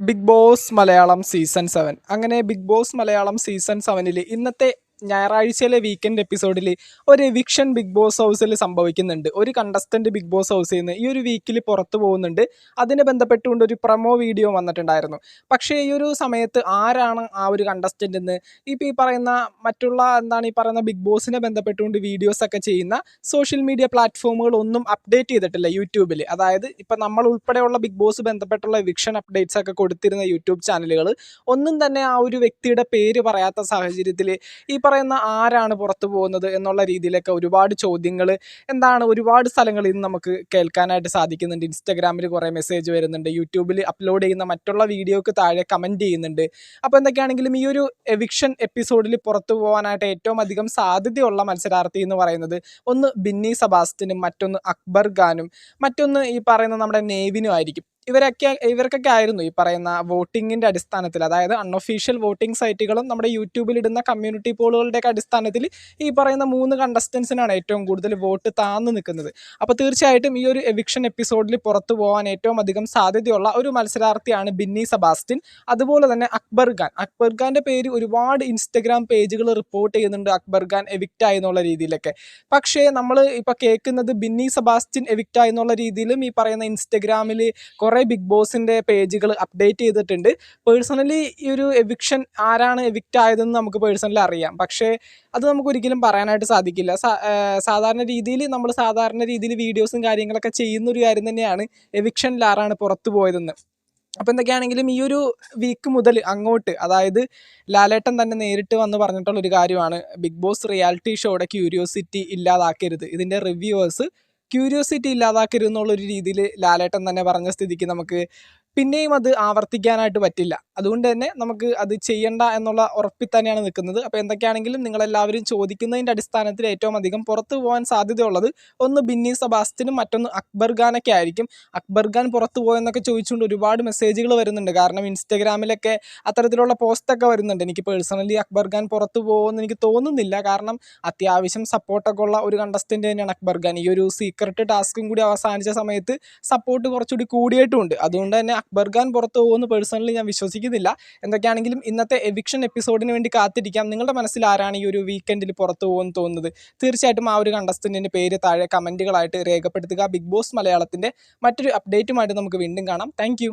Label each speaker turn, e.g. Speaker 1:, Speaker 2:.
Speaker 1: Bigg Boss Malayalam season seven. അങ്ങനെ Bigg Boss Malayalam season സെവനിൽ ഇന്നത്തെ ഞായറാഴ്ചയിലെ വീക്കെൻഡ് എപ്പിസോഡിൽ ഒരു എവിക്ഷൻ ബിഗ് ബോസ് ഹൗസിൽ സംഭവിക്കുന്നുണ്ട്. ഒരു കണ്ടസ്റ്റന്റ് ബിഗ് ബോസ് ഹൗസിൽ നിന്ന് ഈ ഒരു വീക്കിൽ പുറത്തു പോകുന്നുണ്ട്. അതിനെ ബന്ധപ്പെട്ടുകൊണ്ട് ഒരു പ്രൊമോ വീഡിയോ വന്നിട്ടുണ്ടായിരുന്നു. പക്ഷേ ഈ ഒരു സമയത്ത് ആരാണ് ആ ഒരു കണ്ടസ്റ്റന്റ് എന്ന് ഇപ്പോൾ ഈ പറയുന്ന മറ്റുള്ള എന്താണ് ഈ പറയുന്ന ബിഗ് ബോസിനെ ബന്ധപ്പെട്ടുകൊണ്ട് വീഡിയോസൊക്കെ ചെയ്യുന്ന സോഷ്യൽ മീഡിയ പ്ലാറ്റ്ഫോമുകൾ ഒന്നും അപ്ഡേറ്റ് ചെയ്തിട്ടില്ല യൂട്യൂബിൽ അതായത് ഇപ്പം നമ്മൾ ഉൾപ്പെടെയുള്ള ബിഗ് ബോസ് ബന്ധപ്പെട്ടുള്ള എവിക്ഷൻ അപ്ഡേറ്റ്സ് ഒക്കെ കൊടുത്തിരുന്ന യൂട്യൂബ് ചാനലുകൾ ഒന്നും തന്നെ ആ ഒരു വ്യക്തിയുടെ പേര് പറയാത്ത സാഹചര്യത്തിൽ ഈ പറയുന്ന ആരാണ് പുറത്തു പോകുന്നത് എന്നുള്ള രീതിയിലൊക്കെ ഒരുപാട് ചോദ്യങ്ങൾ എന്താണ് ഒരുപാട് സ്ഥലങ്ങളിൽ നിന്ന് നമുക്ക് കേൾക്കാനായിട്ട് സാധിക്കുന്നുണ്ട്. ഇൻസ്റ്റാഗ്രാമിൽ കുറേ മെസ്സേജ് വരുന്നുണ്ട് യൂട്യൂബിൽ അപ്ലോഡ് ചെയ്യുന്ന മറ്റുള്ള വീഡിയോക്ക് താഴെ കമന്റ് ചെയ്യുന്നുണ്ട്. അപ്പോൾ എന്തൊക്കെയാണെങ്കിലും ഈ ഒരു എവിക്ഷൻ എപ്പിസോഡിൽ പുറത്തു പോകാനായിട്ട് ഏറ്റവും അധികം സാധ്യതയുള്ള മത്സരാർത്ഥി എന്ന് പറയുന്നത് ഒന്ന് ബിന്നി സബാസ്റ്റിനും മറ്റൊന്ന് അക്ബർ ഖാനും. മറ്റൊന്ന് ഈ പറയുന്ന നമ്മുടെ നേവിനും ആയിരിക്കും. ഇവരൊക്കെ ഇവർക്കൊക്കെ ആയിരുന്നു ഈ പറയുന്ന വോട്ടിങ്ങിന്റെ അടിസ്ഥാനത്തിൽ. അതായത് അൺഒഫീഷ്യൽ വോട്ടിംഗ് സൈറ്റുകളും നമ്മുടെ യൂട്യൂബിൽ ഇടുന്ന കമ്മ്യൂണിറ്റി പോളുകളുടെയൊക്കെ അടിസ്ഥാനത്തിൽ ഈ പറയുന്ന മൂന്ന് കണ്ടസ്റ്റൻസിനാണ് ഏറ്റവും കൂടുതൽ വോട്ട് താന്നു നിൽക്കുന്നത്. അപ്പോൾ തീർച്ചയായിട്ടും ഈ ഒരു എവിക്ഷൻ എപ്പിസോഡിൽ പുറത്തു പോകാൻ ഏറ്റവും അധികം സാധ്യതയുള്ള ഒരു മത്സരാർത്ഥിയാണ് ബിന്നി സബാസ്റ്റിൻ അതുപോലെ തന്നെ അക്ബർ ഖാൻ. അക്ബർ ഖാന്റെ പേര് ഒരുപാട് ഇൻസ്റ്റഗ്രാം പേജുകൾ റിപ്പോർട്ട് ചെയ്യുന്നുണ്ട് അക്ബർ ഖാൻ എവിക്റ്റ് ആയെന്നുള്ള രീതിയിലൊക്കെ. പക്ഷേ നമ്മൾ ഇപ്പോൾ കേൾക്കുന്നത് ബിന്നി സബാസ്റ്റിൻ എവിക്റ്റ് ആയെന്നുള്ള രീതിയിലും ഈ പറയുന്ന ഇൻസ്റ്റഗ്രാമിൽ കുറേ ബിഗ് ബോസിന്റെ പേജുകൾ അപ്ഡേറ്റ് ചെയ്തിട്ടുണ്ട്. പേഴ്സണലി ഈ ഒരു എവിക്ഷൻ ആരാണ് എവിക്റ്റ് ആയതെന്ന് നമുക്ക് പേഴ്സണലി അറിയാം. പക്ഷേ അത് നമുക്ക് ഒരിക്കലും പറയാനായിട്ട് സാധിക്കില്ല. സാധാരണ രീതിയിൽ നമ്മൾ സാധാരണ രീതിയിൽ വീഡിയോസും കാര്യങ്ങളൊക്കെ ചെയ്യുന്ന ഒരു കാര്യം തന്നെയാണ് എവിക്ഷനിൽ ആരാണ് പുറത്തു പോയതെന്ന്. അപ്പോൾ എന്തൊക്കെയാണെങ്കിലും ഈ ഒരു വീക്ക് മുതൽ അങ്ങോട്ട് അതായത് ലാലേട്ടൻ തന്നെ നേരിട്ട് വന്ന് പറഞ്ഞിട്ടുള്ള ഒരു കാര്യമാണ് ബിഗ് ബോസ് റിയാലിറ്റി ഷോയുടെ ക്യൂരിയോസിറ്റി ഇല്ലാതാക്കരുത്. ഇതിന്റെ റിവ്യൂവേഴ്സ് ക്യൂരിയോസിറ്റി ഇല്ലാതാക്കരുതെന്നുള്ളൊരു രീതിയിൽ ലാലേട്ടൻ തന്നെ പറഞ്ഞ സ്ഥിതിക്ക് നമുക്ക് പിന്നെയും അത് ആവർത്തിക്കാനായിട്ട് പറ്റില്ല. അതുകൊണ്ട് തന്നെ നമുക്ക് അത് ചെയ്യണ്ട എന്നുള്ള ഉറപ്പിൽ തന്നെയാണ് നിൽക്കുന്നത്. അപ്പോൾ എന്തൊക്കെയാണെങ്കിലും നിങ്ങളെല്ലാവരും ചോദിക്കുന്നതിന്റെ അടിസ്ഥാനത്തിൽ ഏറ്റവും അധികം പുറത്തു പോകാൻ സാധ്യതയുള്ളത് ഒന്ന് ബിന്നി സബാസ്റ്റിനും മറ്റൊന്ന് അക്ബർ ഖാനൊക്കെ ആയിരിക്കും. അക്ബർ ഖാൻ പുറത്തു പോയെന്നൊക്കെ ചോദിച്ചുകൊണ്ട് ഒരുപാട് മെസ്സേജുകൾ വരുന്നുണ്ട്. കാരണം ഇൻസ്റ്റഗ്രാമിലൊക്കെ അത്തരത്തിലുള്ള പോസ്റ്റൊക്കെ വരുന്നുണ്ട്. എനിക്ക് പേഴ്സണലി അക്ബർ ഖാൻ പുറത്തു പോകുമെന്ന് എനിക്ക് തോന്നുന്നില്ല. കാരണം അത്യാവശ്യം സപ്പോർട്ടൊക്കെ ഉള്ള ഒരു കണ്ടസ്റ്റന്റ് തന്നെയാണ് അക്ബർ ഖാൻ. ഈ ഒരു സീക്രട്ട് ടാസ്കും കൂടി അവസാനിച്ച സമയത്ത് സപ്പോർട്ട് കുറച്ചുകൂടി കൂടിയിട്ടുമുണ്ട് അതുകൊണ്ട് തന്നെ അക്ബർ ഖാൻ പുറത്തു പോകുമെന്ന് പേഴ്സണലി ഞാൻ വിശ്വസിക്കുന്നില്ല. എന്തൊക്കെയാണെങ്കിലും ഇന്നത്തെ എവിക്ഷൻ എപ്പിസോഡിന് വേണ്ടി കാത്തിരിക്കാം. നിങ്ങളുടെ മനസ്സിൽ ആരാണ് ഈ ഒരു വീക്കെൻഡിൽ പുറത്തു പോകുമെന്ന് തോന്നുന്നത്? തീർച്ചയായിട്ടും ആ ഒരു കണ്ടസ്റ്റന്റിന്റെ പേര് താഴെ കമന്റുകളായിട്ട് രേഖപ്പെടുത്തുക. ബിഗ് ബോസ് മലയാളത്തിന്റെ മറ്റൊരു അപ്ഡേറ്റുമായിട്ട് നമുക്ക് വീണ്ടും കാണാം. താങ്ക്